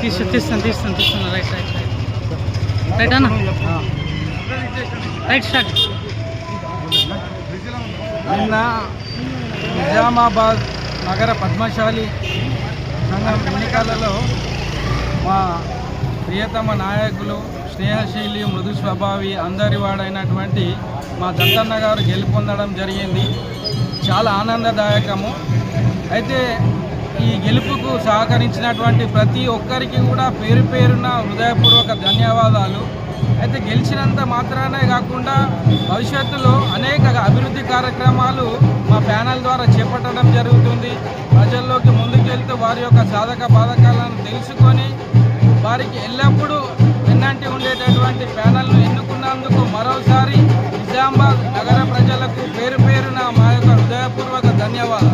తీసు తీస్తాను తీస్తాను తీస్తాను రైట్ రైట్ రైట్ రైట్ అన్న? రైట్ స్టార్ట్ నిన్న నిజామాబాద్ నగర పద్మశాలి సంఘం ఎన్నికలలో మా ప్రియతమ నాయకులు స్నేహశైలి మృదు స్వభావి అందరి వాడైనటువంటి మా దత్తన్న గారు గెలుపొందడం జరిగింది. చాలా ఆనందదాయకము. అయితే ఈ గెలుపుకు సహకరించినటువంటి ప్రతి ఒక్కరికి కూడా పేరు పేరున హృదయపూర్వక ధన్యవాదాలు. అయితే గెలిచినంత మాత్రానే కాకుండా భవిష్యత్తులో అనేక అభివృద్ధి కార్యక్రమాలు మా ప్యానల్ ద్వారా చేపట్టడం జరుగుతుంది. ప్రజల్లోకి ముందుకెళ్తూ వారి యొక్క సాధక బాధకాలను తెలుసుకొని వారికి ఎల్లప్పుడూ వెన్నంటి ఉండేటటువంటి ప్యానల్ను ఎన్నుకున్నందుకు మరోసారి నిజామాబాద్ నగర ప్రజలకు పేరు పేరున మా యొక్క హృదయపూర్వక ధన్యవాదాలు.